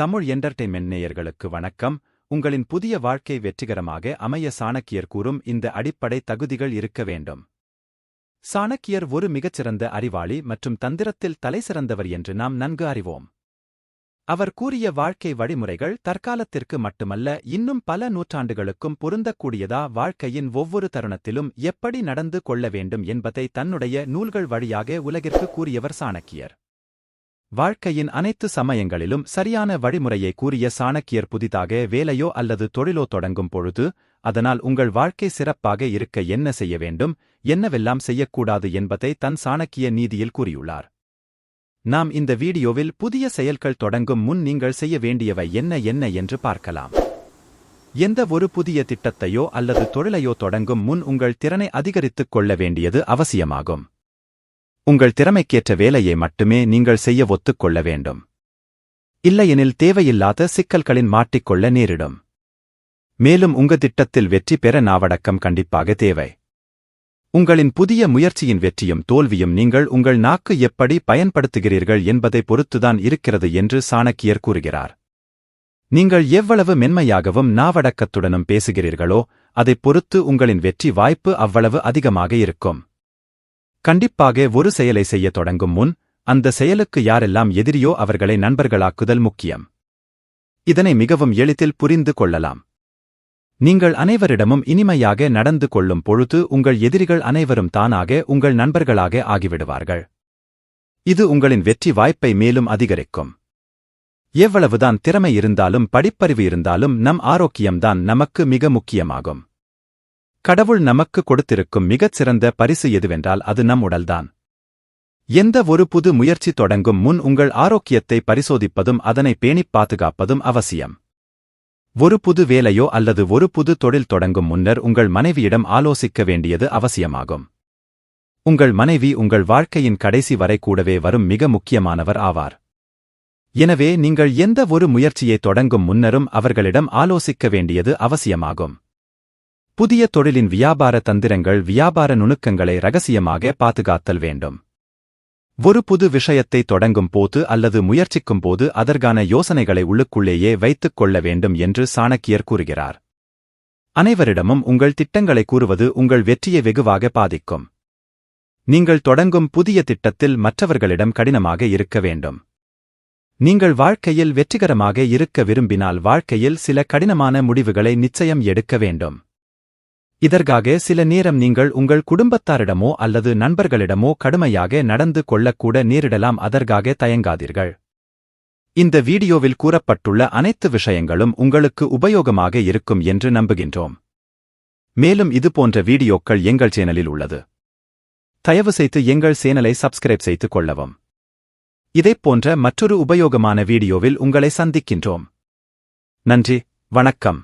Tamil entertainment நேயர்களுக்கு வணக்கம். உங்களின் புதிய வாழ்க்கை வெற்றிகரமாக அமைய சாணக்கியர் கூறும் இந்த அடிப்படை தகுதிகள் இருக்க வேண்டும். சாணக்கியர் ஒரு மிகச்சிறந்த அறிவாளி மற்றும் தந்திரத்தில் தலைசிறந்தவர் என்று நாம் நன்கு அறிவோம். அவர் கூறிய வாழ்க்கை வழிமுறைகள் தற்காலத்திற்கு மட்டுமல்ல இன்னும் பல நூற்றாண்டுகளுக்கும் பொருந்தக்கூடியதா வாழ்க்கையின் ஒவ்வொரு தருணத்திலும் எப்படி நடந்து கொள்ள வேண்டும் என்பதை தன்னுடைய நூல்கள் வழியாக உலகிற்கு கூறியவர் சாணக்கியர். வாழ்க்கையின் அனைத்து சமயங்களிலும் சரியான வழிமுறையை கூறிய சாணக்கியர் புதிதாக வேலையோ அல்லது தொழிலோ தொடங்கும் பொழுது அதனால் உங்கள் வாழ்க்கை சிறப்பாக இருக்க என்ன செய்ய வேண்டும் என்னவெல்லாம் செய்யக்கூடாது என்பதை தன் சாணக்கிய நீதியில் கூறியுள்ளார். நாம் இந்த வீடியோவில் புதிய செயல்கள் தொடங்கும் முன் நீங்கள் செய்ய வேண்டியவை என்ன என்ன என்று பார்க்கலாம். எந்த ஒரு புதிய திட்டத்தையோ அல்லது தொழிலையோ தொடங்கும் முன் உங்கள் திறனை அதிகரித்துக் கொள்ள வேண்டியது அவசியமாகும். உங்கள் திறமைக்கேற்ற வேலையை மட்டுமே நீங்கள் செய்ய ஒத்துக்கொள்ள வேண்டும். இல்லையெனில் தேவையில்லாத சிக்கல்களின் மாட்டிக்கொள்ள நேரிடும். மேலும் உங்க திட்டத்தில் வெற்றி பெற நாவடக்கம் கண்டிப்பாக தேவை. உங்களின் புதிய முயற்சியின் வெற்றியும் தோல்வியும் நீங்கள் உங்கள் நாக்கு எப்படி பயன்படுத்துகிறீர்கள் என்பதை பொறுத்துதான் இருக்கிறது என்று சாணக்கியர் கூறுகிறார். நீங்கள் எவ்வளவு மென்மையாகவும் நாவடக்கத்துடனும் பேசுகிறீர்களோ அதைப் பொறுத்து உங்களின் வெற்றி வாய்ப்பு அவ்வளவு அதிகமாக இருக்கும். கண்டிப்பாக ஒரு செயலை செய்ய தொடங்கும் முன் அந்த செயலுக்கு யாரெல்லாம் எதிரியோ அவர்களை நண்பர்களாக்குதல் முக்கியம். இதனை மிகவும் எளிதில் புரிந்து கொள்ளலாம். நீங்கள் அனைவரிடமும் இனிமையாக நடந்து கொள்ளும் பொழுது உங்கள் எதிரிகள் அனைவரும் தானாக உங்கள் நண்பர்களாக ஆகிவிடுவார்கள். இது உங்களின் வெற்றி வாய்ப்பை மேலும் அதிகரிக்கும். எவ்வளவுதான் திறமை இருந்தாலும் படிப்பறிவு இருந்தாலும் நம் ஆரோக்கியம்தான் நமக்கு மிக முக்கியமாகும். கடவுள் நமக்கு கொடுத்திருக்கும் மிகச் சிறந்த பரிசு எதுவென்றால் அது நம் உடல்தான். எந்த ஒரு புது முயற்சி தொடங்கும் முன் உங்கள் ஆரோக்கியத்தை பரிசோதிப்பதும் அதனை பேணிப் பாதுகாப்பதும் அவசியம். ஒரு புது வேலையோ அல்லது ஒரு புது தொழில் தொடங்கும் முன்னர் உங்கள் மனைவியிடம் ஆலோசிக்க வேண்டியது அவசியமாகும். உங்கள் மனைவி உங்கள் வாழ்க்கையின் கடைசி வரை கூடவே வரும் மிக முக்கியமானவர் ஆவார். எனவே நீங்கள் எந்த ஒரு முயற்சியை தொடங்கும் முன்னரும் அவர்களிடம் ஆலோசிக்க வேண்டியது அவசியமாகும். புதிய தொழிலின் வியாபார தந்திரங்கள் வியாபார நுணுக்கங்களை ரகசியமாக பாதுகாத்தல் வேண்டும். ஒரு புது விஷயத்தை தொடங்கும் போது அல்லது முயற்சிக்கும் போது அதற்கான யோசனைகளை உள்ளுக்குள்ளேயே வைத்துக் கொள்ள வேண்டும் என்று சாணக்கியர் கூறுகிறார். அனைவரிடமும் உங்கள் திட்டங்களை கூறுவது உங்கள் வெற்றியை வெகுவாக பாதிக்கும். நீங்கள் தொடங்கும் புதிய திட்டத்தில் மற்றவர்களிடம் கடினமாக இருக்க வேண்டும். நீங்கள் வாழ்க்கையில் வெற்றிகரமாக இருக்க விரும்பினால் வாழ்க்கையில் சில கடினமான முடிவுகளை நிச்சயம் எடுக்க வேண்டும். இதற்காக சில நேரம் நீங்கள் உங்கள் குடும்பத்தாரிடமோ அல்லது நண்பர்களிடமோ கடுமையாக நடந்து கொள்ளக்கூட நேரிடலாம் அதற்காக தயங்காதீர்கள். இந்த வீடியோவில் கூறப்பட்டுள்ள அனைத்து விஷயங்களும் உங்களுக்கு உபயோகமாக இருக்கும் என்று நம்புகின்றோம். மேலும் இதுபோன்ற வீடியோக்கள் எங்கள் சேனலில் உள்ளது. தயவுசெய்து எங்கள் சேனலை சப்ஸ்கிரைப் செய்து கொள்ளவும். இதைப்போன்ற மற்றொரு உபயோகமான வீடியோவில் உங்களை சந்திக்கின்றோம். நன்றி வணக்கம்.